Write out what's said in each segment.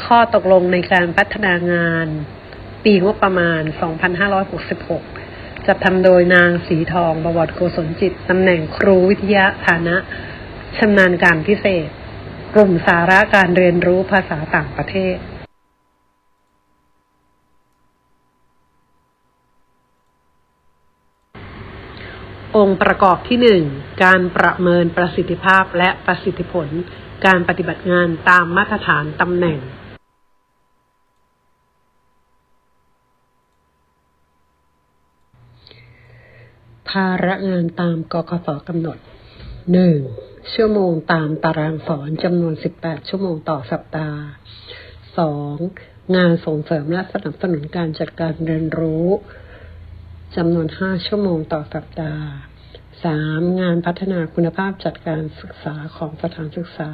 ข้อตกลงในการพัฒนางาน ปีงบประมาณ 2566 จัดทำโดยนางสีทองบวรโกศลจิต ตำแหน่งครูวิทยาฐานะชำนาญการพิเศษ กลุ่มสาระการเรียนรู้ภาษาต่างประเทศ องค์ประกอบที่หนึ่งการประเมินประสิทธิภาพและประสิทธิผลการปฏิบัติงานตามมาตรฐานตำแหน่ง ภาระงานตามกกสกำหนด 1. ชั่วโมงตามตารางสอนจำนวน 18 ชั่วโมงต่อสัปดาห์ 2. งานส่งเสริมและสนับสนุนการจัดการเรียนรู้จำนวน 5 ชั่วโมงต่อสัปดาห์ 3. งานพัฒนาคุณภาพจัดการศึกษาของสถานศึกษา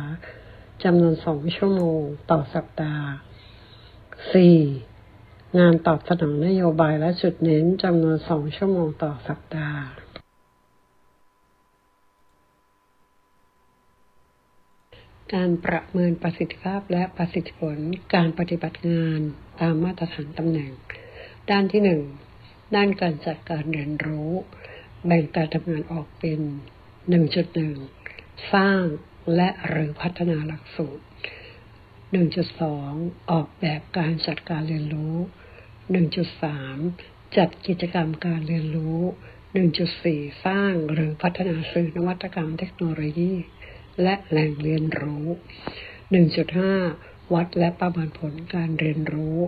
จำนวน 2 ชั่วโมงต่อสัปดาห์ 4. งานตอบสนองนโยบายและจุดเน้นจำนวน2ชั่วโมงต่อสัปดาห์การประเมินประสิทธิภาพและประสิทธิผลการปฏิบัติงานตามมาตรฐานตำแหน่ง ด้านที่หนึ่งด้านการจัดการเรียนรู้ แบ่งการทำงานออกเป็น 1.1 สร้างและหรือพัฒนาหลักสูตร 1.2 ออกแบบการจัดการเรียนรู้ 1.3 จัดกิจกรรมการเรียนรู้ 1.4 สร้างหรือพัฒนาสื่อนวัตกรรมเทคโนโลยี และแหล่งเรียนรู้ 1.5 วัดและประเมินผลการเรียนรู้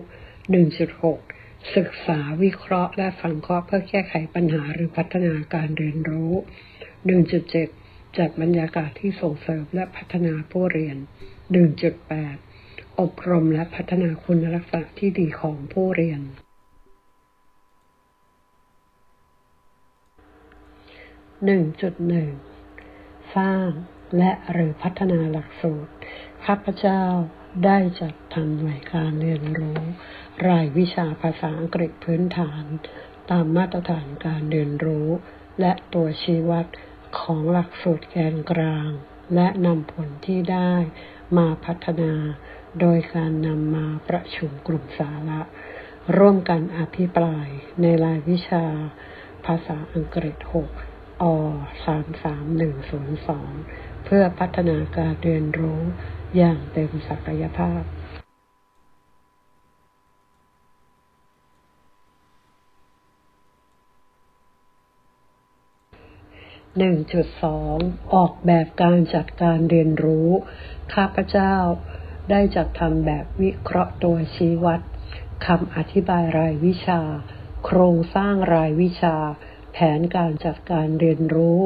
1.6 ศึกษาวิเคราะห์และสังเคราะห์เพื่อแก้ไขปัญหาหรือพัฒนาการเรียนรู้ 1.7 จัดบรรยากาศที่ส่งเสริมและพัฒนาผู้เรียน 1.8 อบรมและพัฒนาคุณลักษณะที่ดีของผู้เรียน 1.1 สร้างและหรือพัฒนาหลักสูตร ข้าพเจ้าได้จัดทำหน่วยการเรียนรู้ รายวิชาภาษาอังกฤษพื้นฐาน ตามมาตรฐานการเรียนรู้ และตัวชี้วัดของหลักสูตรแกนกลาง และนำผลที่ได้มาพัฒนา โดยการนำมาประชุมกลุ่มสาระ ร่วมกันอภิปรายในรายวิชา ภาษาอังกฤษ 6 อ 33102 เพื่อพัฒนาการเรียนรู้อย่างเต็มศักยภาพ1.2ออกแบบการจัดการเรียนรู้ ข้าพเจ้า ได้จัดทำแบบวิเคราะห์ตัวชี้วัดคำอธิบายรายวิชา โครงสร้างรายวิชา แผนการจัดการเรียนรู้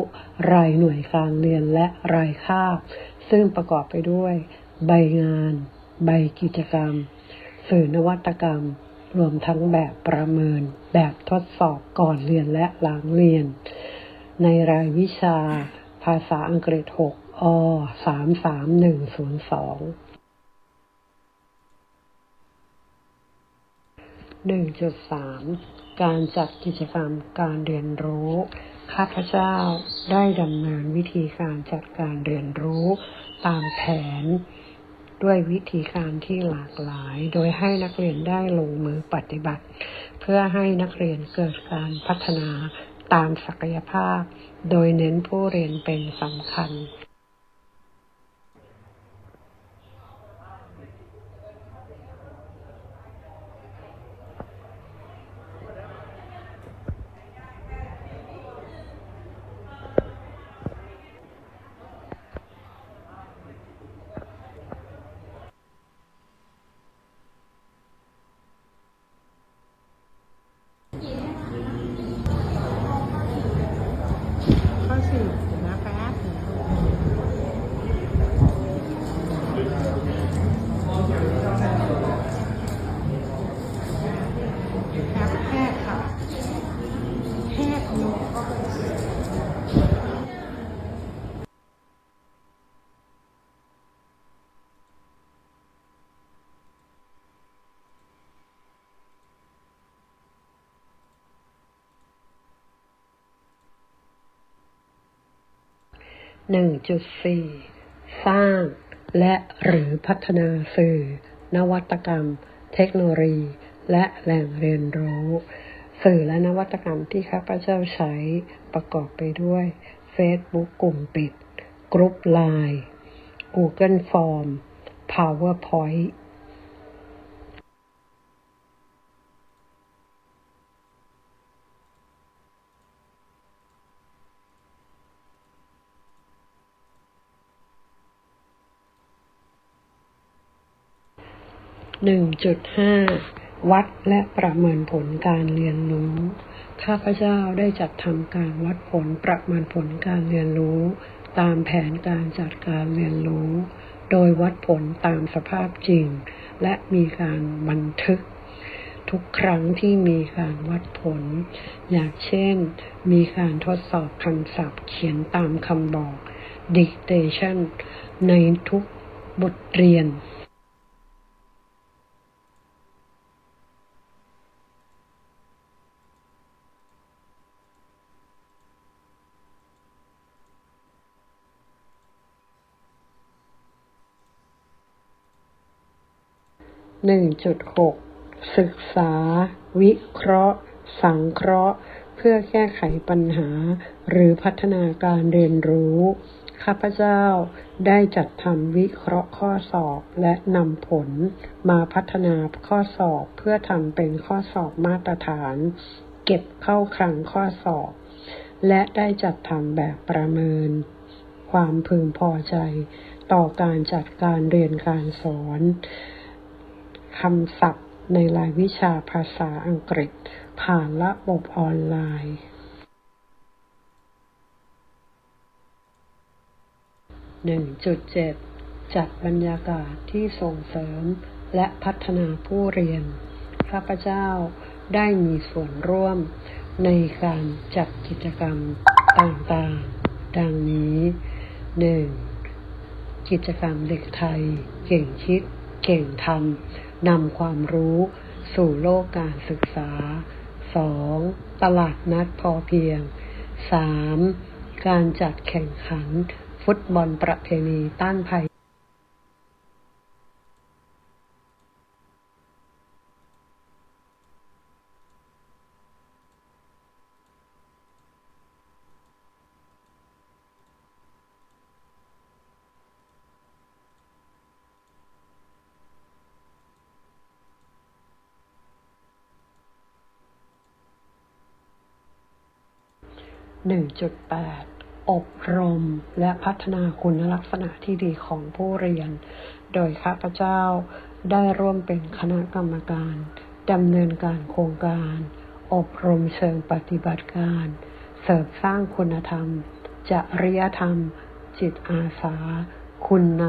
รายหน่วยการเรียนและรายคาบซึ่งประกอบไปด้วย ใบงาน ใบกิจกรรม สื่อนวัตกรรม รวมทั้งแบบประเมิน แบบทดสอบก่อนเรียนและหลังเรียน ในรายวิชา ภาษาอังกฤษ 6อ33102 1.3 การจัดกิจกรรมการเรียนรู้ ข้าพเจ้าได้ดำเนินวิธีการจัดการเรียนรู้ตามแผน ด้วยวิธีการที่หลากหลาย โดยให้นักเรียนได้ลงมือปฏิบัติ เพื่อให้นักเรียนเกิดการพัฒนาตามศักยภาพ โดยเน้นผู้เรียนเป็นสำคัญ ข้อสี่เดี๋ยวนะแป๊บหนึ่งแป๊บแพทย์ค่ะแพทย์นก 1.4 สร้าง และหรือพัฒนาสื่อ นวัตกรรม เทคโนโลยี และแหล่งเรียนรู้ สื่อและนวัตกรรมที่ข้าพเจ้าใช้ประกอบไปด้วย Facebook กลุ่มปิด กรุ๊ปไลน์ Google Form PowerPoint 1.5 วัดและประเมินผลการเรียนรู้ ข้าพเจ้าได้จัดทำการวัดผลประเมินผลการเรียนรู้ ตามแผนการจัดการเรียนรู้ โดยวัดผลตามสภาพจริง และมีการบันทึก ทุกครั้งที่มีการวัดผล อย่างเช่น มีการทดสอบคำศัพท์เขียนตามคำบอก dictation ในทุกบทเรียน 1.6 ศึกษา วิเคราะห์ สังเคราะห์ เพื่อแก้ไขปัญหา หรือพัฒนาการเรียนรู้ ข้าพเจ้าได้จัดทำวิเคราะห์ข้อสอบและนำผลมาพัฒนาข้อสอบเพื่อทำเป็นข้อสอบมาตรฐาน เก็บเข้าคลังข้อสอบ และได้จัดทำแบบประเมิน ความพึงพอใจ ต่อการจัดการเรียนการสอน คำศัพท์ในรายวิชาภาษาอังกฤษ ผ่านระบบออนไลน์ 1.7 จัดบรรยากาศที่ส่งเสริมและพัฒนาผู้เรียน ข้าพเจ้าได้มีส่วนร่วมในการจัดกิจกรรมต่างๆ ดังนี้ 1. กิจกรรมเด็กไทยเก่งคิด เก่งทำนำความรู้สู่โลกการศึกษา 2. ตลาดนัดพอเพียง 3. การจัดแข่งขัน ฟุตบอลประเพณีต้านภัย 1.8 อบรมและพัฒนาคุณลักษณะที่ดีของผู้เรียน โดยข้าพเจ้าได้ร่วมเป็นคณะกรรมการดำเนินการโครงการ อบรมเชิงปฏิบัติการ เสริมสร้างคุณธรรม จริยธรรม จิตอาสา คุณ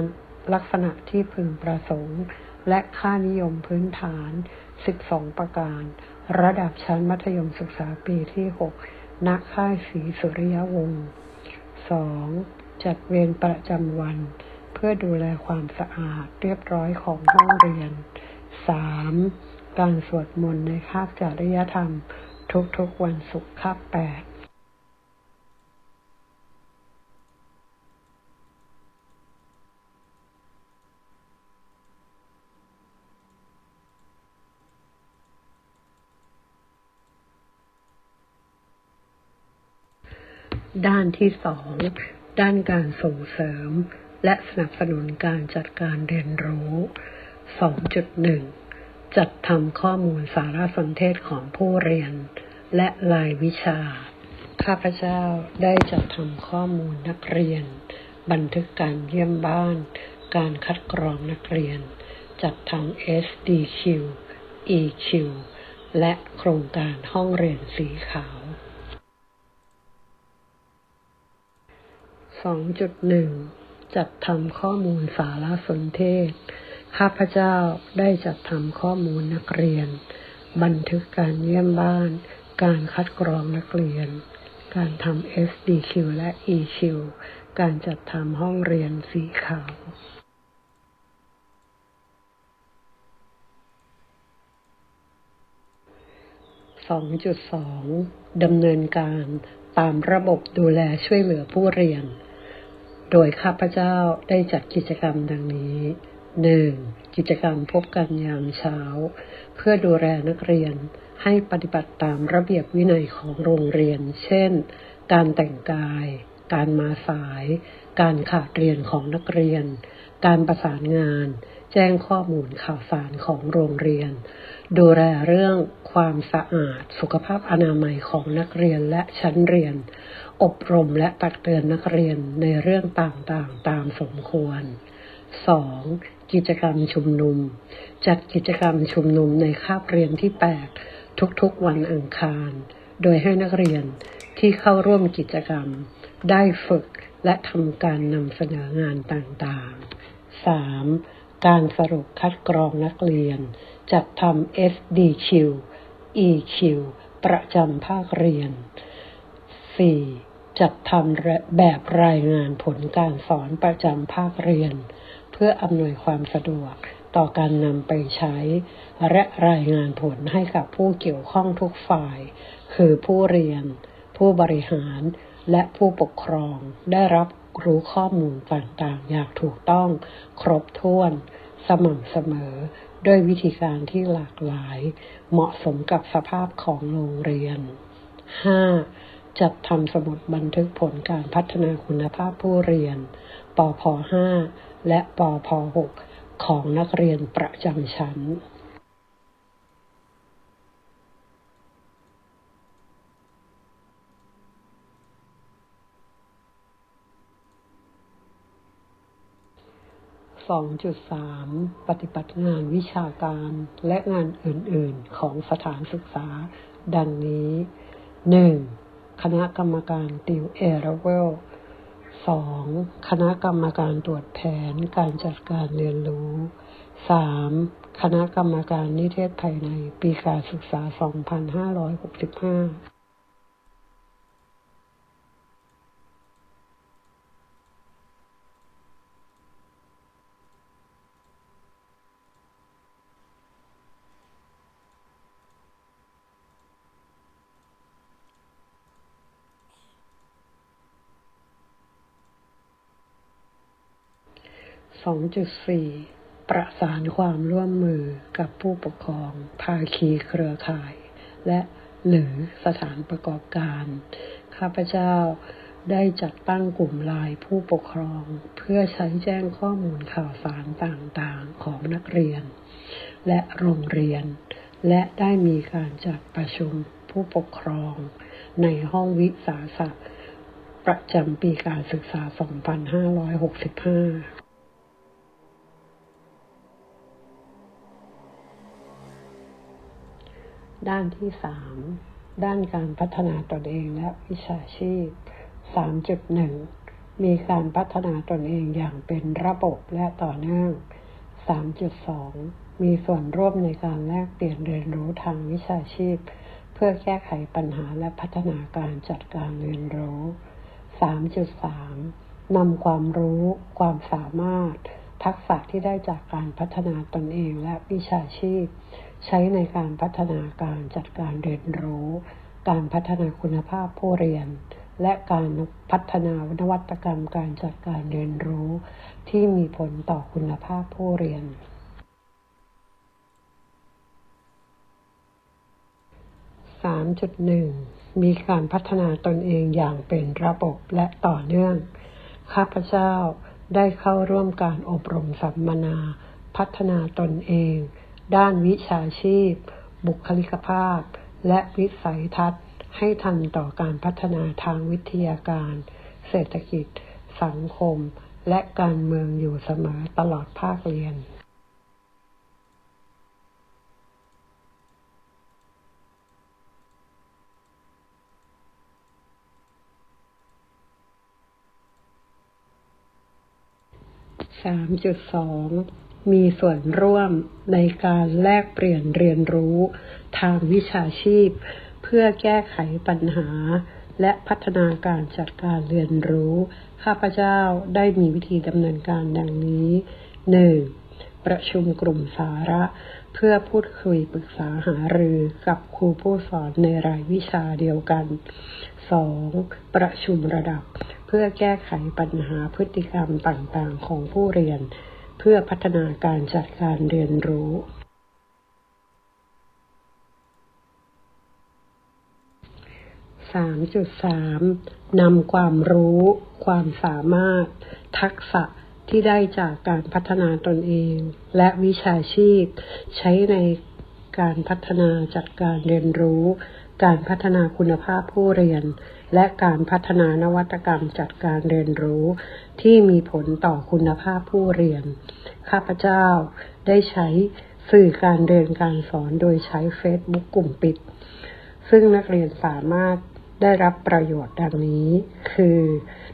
ลักษณะที่พึงประสงค์ และค่านิยมพื้นฐาน 12 ประการ ระดับชั้นมัธยมศึกษาปีที่ 6 ณค่ายศรีสุริยวงศ์ 2. จัดเวรประจำวัน เพื่อดูแลความสะอาดเรียบร้อยของห้องเรียน 3. การสวดมนต์ในคาบจริยธรรม ทุกๆวันศุกร์คาบแปด ด้านที่สองด้านการส่งเสริม และสนับสนุนการจัดการเรียนรู้ 2.1 จัดทำข้อมูลสารสนเทศของผู้เรียน และรายวิชา ข้าพเจ้าได้จัดทำข้อมูลนักเรียน บันทึกการเยี่ยมบ้าน การคัดกรองนักเรียน จัดทำ SDQ EQ และโครงการห้องเรียนสีขาว 2.1 จัดทำข้อมูลสารสนเทศ ข้าพเจ้าได้จัดทำข้อมูลนักเรียน บันทึกการเยี่ยมบ้าน การคัดกรองนักเรียน การทำ SDQ และ EQ การจัดทำห้องเรียนสีขาว2.2ดำเนินการตามระบบดูแลช่วยเหลือผู้เรียน โดยข้าพเจ้าได้จัดกิจกรรมดังนี้ 1. กิจกรรมพบกันยามเช้า เพื่อดูแลนักเรียนให้ปฏิบัติตามระเบียบวินัยของโรงเรียน เช่น การแต่งกาย การมาสาย การขาดเรียนของนักเรียน การประสานงาน แจ้งข้อมูลข่าวสารของโรงเรียน ดูแลเรื่องความสะอาด สุขภาพอนามัยของนักเรียนและชั้นเรียน อบรมและตักเตือนนักเรียนในเรื่องต่างๆ ตามสมควร 2. กิจกรรมชุมนุม จัดกิจกรรมชุมนุมในคาบเรียนที่ 8 ทุกๆวันอังคาร โดยให้นักเรียนที่เข้าร่วมกิจกรรม ได้ฝึกและทำการนำเสนองานต่างๆ 3. การสรุปคัดกรองนักเรียน จัดทำ SDQ EQ ประจำภาคเรียน 4. จัดทำแบบรายงานผลการสอนประจำภาคเรียน เพื่ออำนวยความสะดวกต่อการนำไปใช้ และรายงานผลให้กับผู้เกี่ยวข้องทุกฝ่าย คือผู้เรียน ผู้บริหาร และผู้ปกครองได้รับรู้ข้อมูลต่างๆ อย่างถูกต้อง ครบถ้วน สม่ำเสมอ ด้วยวิธีการที่หลากหลาย เหมาะสมกับสภาพของโรงเรียน 5. จัดทำสมุดบันทึกผลการพัฒนาคุณภาพผู้เรียน ปพ 5 และปพ 6 ของนักเรียนประจำชั้น 2.3 ปฏิบัติงานวิชาการและงานอื่น ๆ ของสถานศึกษา ดังนี้ 1. คณะกรรมการติวเอราเวล 2. คณะกรรมการตรวจแผนการจัดการเรียนรู้ 3. คณะกรรมการนิเทศภายในปีการศึกษา 2565 2.4 ประสานความร่วมมือกับผู้ปกครอง ภาคีเครือข่าย และหรือสถานประกอบการ ข้าพเจ้าได้จัดตั้งกลุ่มลน์ผู้ปกครอง เพื่อใช้แจ้งข้อมูลข่าวสารต่างๆของนักเรียน และโรงเรียน และได้มีการจัดประชุมผู้ปกครอง ในห้องวิสาสะประจำปีการศึกษา 2565 ด้านที่สามด้านการพัฒนาตนเองและวิชาชีพ 3.1 มีการพัฒนาตนเองอย่างเป็นระบบและต่อเนื่อง 3.2 มีส่วนร่วมในการแลกเปลี่ยนเรียนรู้ทางวิชาชีพ เพื่อแก้ไขปัญหาและพัฒนาการจัดการเรียนรู้ 3.3นำความรู้ ความสามารถ ทักษะที่ได้จากการพัฒนาตนเองและวิชาชีพ ใช้ในการพัฒนาการจัดการเรียนรู้ การพัฒนาคุณภาพผู้เรียน และการพัฒนานวัตกรรมการจัดการเรียนรู้ ที่มีผลต่อคุณภาพผู้เรียน 3.1 มีการพัฒนาตนเองอย่างเป็นระบบและต่อเนื่อง ข้าพเจ้า ได้เข้าร่วมการอบรมสัมมนา พัฒนาตนเอง ด้านวิชาชีพ บุคลิกภาพ และวิสัยทัศน์ ให้ทันต่อการพัฒนาทางวิทยาการ เศรษฐกิจ สังคม และการเมืองอยู่เสมอตลอดภาคเรียน 3.2 มีส่วนร่วมในการแลกเปลี่ยนเรียนรู้ทางวิชาชีพ เพื่อแก้ไขปัญหา และพัฒนาการจัดการเรียนรู้ ข้าพเจ้าได้มีวิธีดำเนินการดังนี้ 1. ประชุมกลุ่มสาระ เพื่อพูดคุยปรึกษาหารือกับครูผู้สอนในรายวิชาเดียวกัน 2. ประชุมระดับ เพื่อแก้ไขปัญหาพฤติกรรมต่างๆ ของผู้เรียน เพื่อพัฒนาการจัดการเรียนรู้ 3.3 นำความรู้ ความสามารถ ทักษะที่ได้จากการพัฒนาตนเอง และวิชาชีพ ใช้ในการพัฒนาจัดการเรียนรู้ การพัฒนาคุณภาพผู้เรียน และการพัฒนานวัตกรรมจัดการเรียนรู้ ที่มีผลต่อคุณภาพผู้เรียน ข้าพเจ้าได้ใช้สื่อการเรียนการสอนโดยใช้ Facebook กลุ่มปิด ซึ่งนักเรียนสามารถได้รับประโยชน์ดังนี้ คือ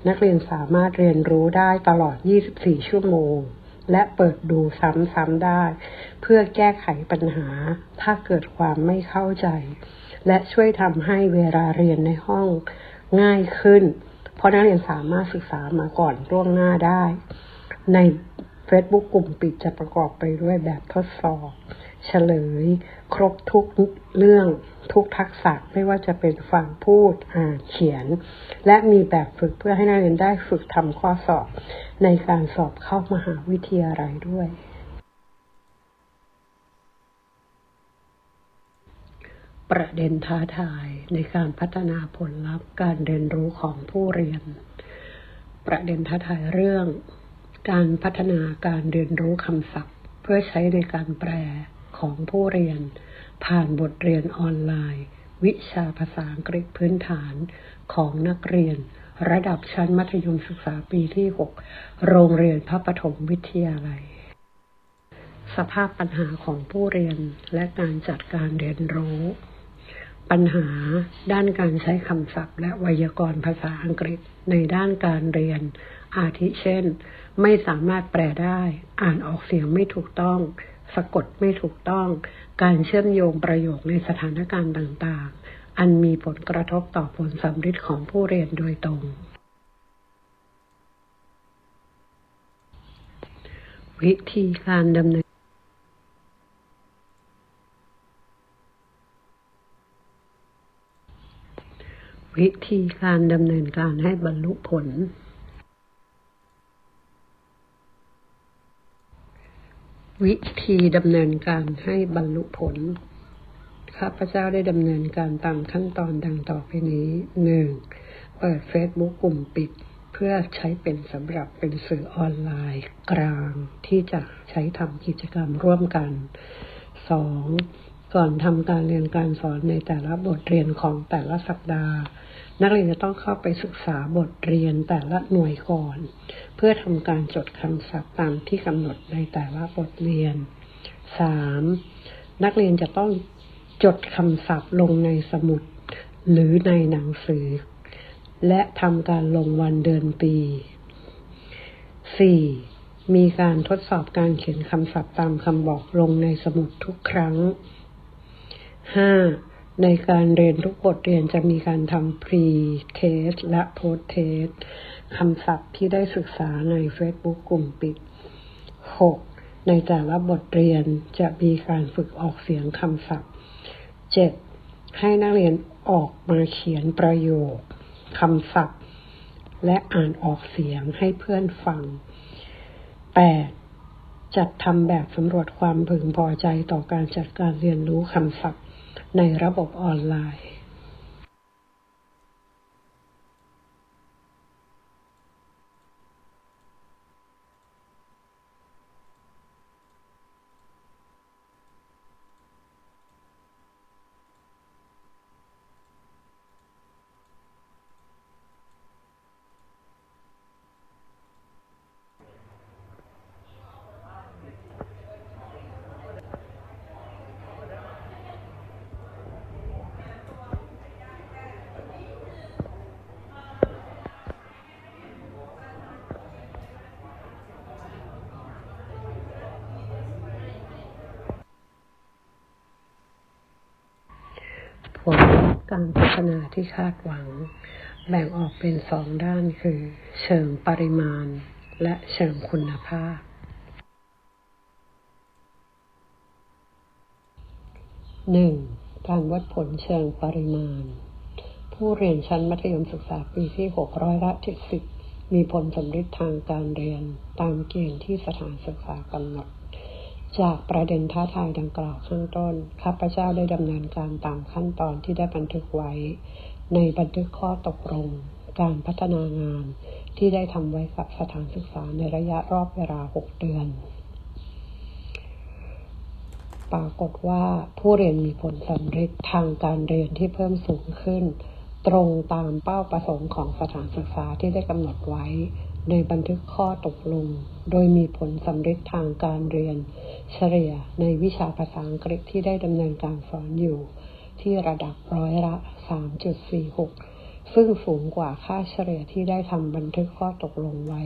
นักเรียนสามารถเรียนรู้ได้ตลอด 24 ชั่วโมง และเปิดดูซ้ำๆได้ เพื่อแก้ไขปัญหาถ้าเกิดความไม่เข้าใจ และช่วยทำให้เวลาเรียนในห้องง่ายขึ้น เพราะนักเรียนสามารถศึกษามาก่อนล่วงหน้าได้ ใน Facebook กลุ่มปิดจะประกอบไปด้วยแบบทดสอบ เฉลย ครบทุกเรื่องทุกทักษะไม่ว่าจะเป็นฟังพูดอ่านเขียน และมีแบบฝึกเพื่อให้นักเรียนได้ฝึกทำข้อสอบ ในการสอบเข้ามหาวิทยาลัยด้วย ประเด็นท้าทายในการพัฒนาผลลัพธ์การเรียนรู้ของผู้เรียน ประเด็นท้าทายเรื่อง การพัฒนาการเรียนรู้คำศัพท์ เพื่อใช้ในการแปลของผู้เรียน ผ่านบทเรียนออนไลน์ วิชาภาษาอังกฤษพื้นฐานของนักเรียน ระดับชั้นมัธยมศึกษาปีที่ 6 โรงเรียนพระปฐมวิทยาลัยสภาพปัญหาของผู้เรียนและการจัดการเรียนรู้ ปัญหาด้านการใช้คำศัพท์ และไวยากรณ์ภาษาอังกฤษในด้านการเรียน อาทิเช่น ไม่สามารถแปลได้ อ่านออกเสียงไม่ถูกต้อง สะกดไม่ถูกต้อง การเชื่อมโยงประโยคในสถานการณ์ต่างๆ อันมีผลกระทบต่อผลสำฤทธิ์ของผู้เรียนโดยตรง วิธีการดำเนิน วิธีการดำเนินการให้บรรลุผล วิธีดำเนินการให้บรรลุผล ข้าพเจ้าได้ดำเนินการตามขั้นตอนดังต่อไปนี้หนึ่งเปิด Facebook กลุ่มปิด เพื่อใช้เป็นสำหรับเป็นสื่อออนไลน์กลางที่จะใช้ทำกิจกรรมร่วมกันสองก่อนทำการเรียนการสอนในแต่ละบทเรียนของแต่ละสัปดาห์ นักเรียนจะต้องเข้าไปศึกษาบทเรียนแต่ละหน่วยก่อน เพื่อทำการจดคำศัพท์ตามที่กำหนดในแต่ละบทเรียนสามนักเรียนจะต้องจดคำศัพท์ลงในสมุด หรือในหนังสือ และทำการลงวันเดือนปี 4. มีการทดสอบการเขียนคำศัพท์ตามคำบอกลงในสมุดทุกครั้ง 5. ในการเรียนทุกบทเรียนจะมีการทำ pre-test และ post-test คำศัพท์ที่ได้ศึกษาใน Facebook กลุ่มปิด 6. ในแต่ละบทเรียนจะมีการฝึกออกเสียงคำศัพท์ 7. ให้นักเรียนออกมาเขียนประโยคคำศัพท์ และอ่านออกเสียงให้เพื่อนฟัง 8. จัดทำแบบสำรวจความพึงพอใจต่อการจัดการเรียนรู้คำศัพท์ ในระบบออนไลน์ ผล การพัฒนาที่คาดหวัง แบ่งออกเป็นสองด้านคือ เชิงปริมาณ และเชิงคุณภาพ หนึ่งการวัดผลเชิงปริมาณ ผู้เรียนชั้นมัธยมศึกษาปีที่6ร้อยละ70 มีผลสำเร็จทางการเรียนตามเกณฑ์ที่สถานศึกษากำหนด จากประเด็นท้าทายดังกล่าวข้างต้น ข้าพเจ้าได้ดำเนินการตามขั้นตอนที่ได้บันทึกไว้ ในบันทึกข้อตกลง การพัฒนางานที่ได้ทำไว้กับสถานศึกษาในระยะรอบเวลา 6 เดือน ปรากฏว่าผู้เรียนมีผลสำเร็จทางการเรียนที่เพิ่มสูงขึ้น ตรงตามเป้าประสงค์ของสถานศึกษาที่ได้กำหนดไว้ ในบันทึกข้อตกลง โดยมีผลสำเร็จทางการเรียน เฉลี่ยในวิชาภาษาอังกฤษที่ได้ดำเนินการสอนอยู่ ที่ระดับร้อยละ 3.46 ซึ่งสูงกว่าค่าเฉลี่ยที่ได้ทำบันทึกข้อตกลงไว้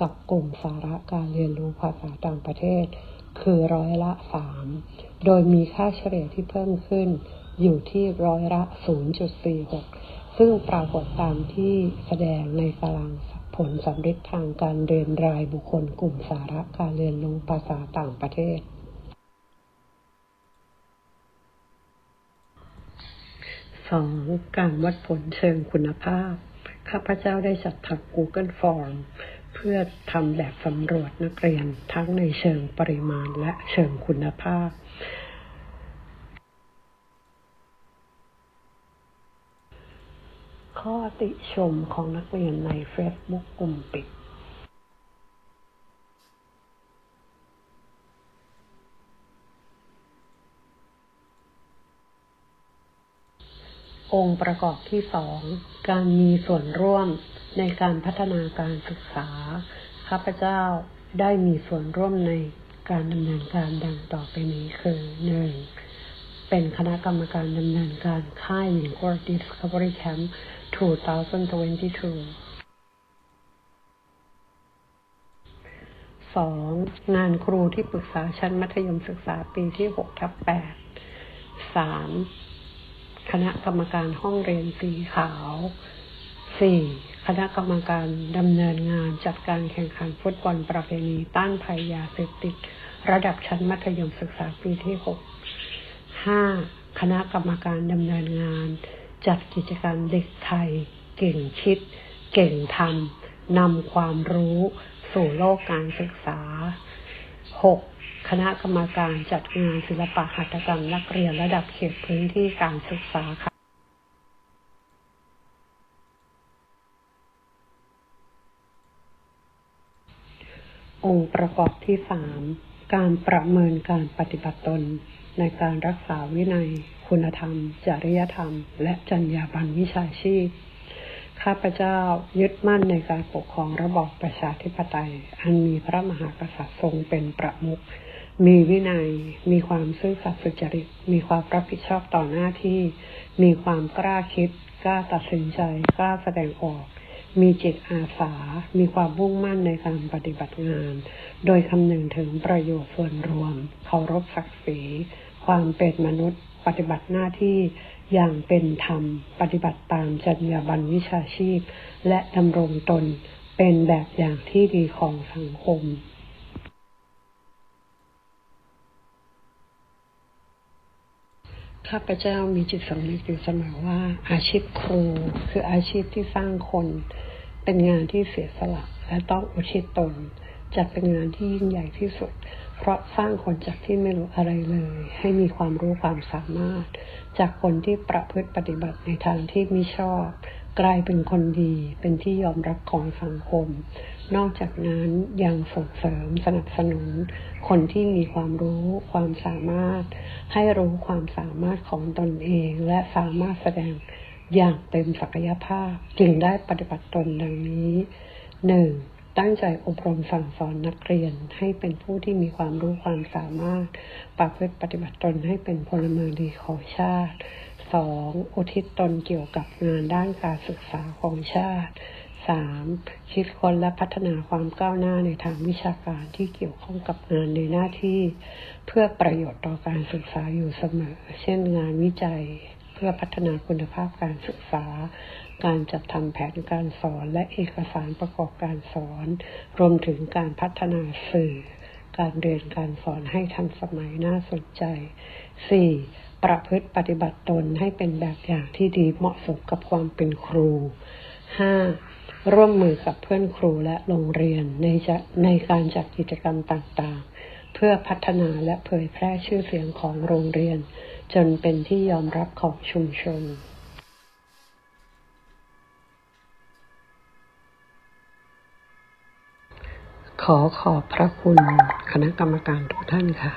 กับกลุ่มสาระการเรียนรู้ภาษาต่างประเทศ คือร้อยละ 3 โดยมีค่าเฉลี่ยที่เพิ่มขึ้นอยู่ที่ร้อยละ 0.46 ซึ่งปรากฏตามที่แสดงในตาราง ผลสำเร็จทางการเรียนรายบุคคลกลุ่มสาระการเรียนรู้ภาษาต่างประเทศสองการวัดผลเชิงคุณภาพ ข้าพเจ้าได้จัดทำ Google Form เพื่อทำแบบสำรวจนักเรียนทั้งในเชิงปริมาณและเชิงคุณภาพ ข้อติชมของนักเรียนใน Facebook กลุ่มปิด องค์ประกอบที่สอง การมีส่วนร่วมในการพัฒนาการศึกษา ข้าพเจ้าได้มีส่วนร่วมในการดำเนินการดังต่อไปนี้คือหนึ่งเป็นคณะกรรมการดำเนินการค่ายหญิง World Discovery Camp 2022สอ งงานครูที่ปรึกษาชั้นมัธยมศึกษาปีที่6ทับ8 3. คณะกรรมการห้องเรียนสีขาว 4. คณะกรรมการดำเนินงานจัดการแข่งขันฟุตบอลประเพณีต้านภัยยาเสพติด ระดับชั้นมัธยมศึกษาปีที่ 6 5. คณะกรรมการดำเนินงาน จัดกิจกรรมเด็กไทย เก่งคิด เก่งทำนำความรู้สู่โลกการศึกษา 6. คณะกรรมการจัดงานศิลปะหัตถกรรมนักเรียนระดับเขตพื้นที่การศึกษาค่ะองค์ประกอบที่สามการประเมินการปฏิบัติตน ในการรักษาวินัย คุณธรรม จริยธรรม และจรรยาบรรณวิชาชีพ ข้าพเจ้ายึดมั่นในการปกครองระบอบประชาธิปไตย อันมีพระมหากษัตริย์ทรงเป็นประมุข มีวินัย มีความซื่อสัตย์สุจริต มีความรับผิดชอบต่อหน้าที่ มีความกล้าคิด กล้าตัดสินใจ กล้าแสดงออกมีจิตอาสา มีความมุ่งมั่นในการปฏิบัติงาน โดยคำนึงถึงประโยชน์ส่วนรวม เคารพศักดิ์ศรี ความเป็นมนุษย์ ปฏิบัติหน้าที่อย่างเป็นธรรม ปฏิบัติตามจรรยาบรรณวิชาชีพ และดำรงตนเป็นแบบอย่างที่ดีของสังคมข้าพเจ้ามีจิตสำนึกอยู่เสมอว่า อาชีพครูคืออาชีพที่สร้างคน เป็นงานที่เสียสละและต้องอุทิศตนจัดเป็นงานที่ยิ่งใหญ่ที่สุด เพราะสร้างคนจากที่ไม่รู้อะไรเลย ให้มีความรู้ความสามารถ จากคนที่ประพฤติปฏิบัติในทางที่ไม่ชอบ กลายเป็นคนดี เป็นที่ยอมรับของสังคม นอกจากนั้นยังส่งเสริมสนับสนุน คนที่มีความรู้ความสามารถ ให้รู้ความสามารถของตนเอง และสามารถแสดงอย่างเต็มศักยภาพ จึงได้ปฏิบัติตนดังนี้หนึ่ง ตั้งใจอบรมสั่งสอนนักเรียนให้เป็นผู้ที่มีความรู้ความสามารถ ประพฤติปฏิบัติตนให้เป็นพลเมืองดีของชาติสองอุทิศตนเกี่ยวกับงานด้านการศึกษาของชาติสามคิดค้นและพัฒนาความก้าวหน้าในทางวิชาการที่เกี่ยวข้องกับงานในหน้าที่ เพื่อประโยชน์ต่อการศึกษาอยู่เสมอ เช่นงานวิจัย เพื่อพัฒนาคุณภาพการศึกษา การจัดทำแผนการสอนและเอกสารประกอบการสอน รวมถึงการพัฒนาสื่อ การเรียนการสอนให้ทันสมัยน่าสนใจ 4. ประพฤติปฏิบัติตนให้เป็นแบบอย่างที่ดีเหมาะสมกับความเป็นครู 5. ร่วมมือกับเพื่อนครูและโรงเรียนในจะในการจัดกิจกรรมต่างๆ เพื่อพัฒนาและเผยแพร่ชื่อเสียงของโรงเรียน จนเป็นที่ยอมรับของชุมชนขอขอบพระคุณคณะกรรมการทุกท่านค่ะ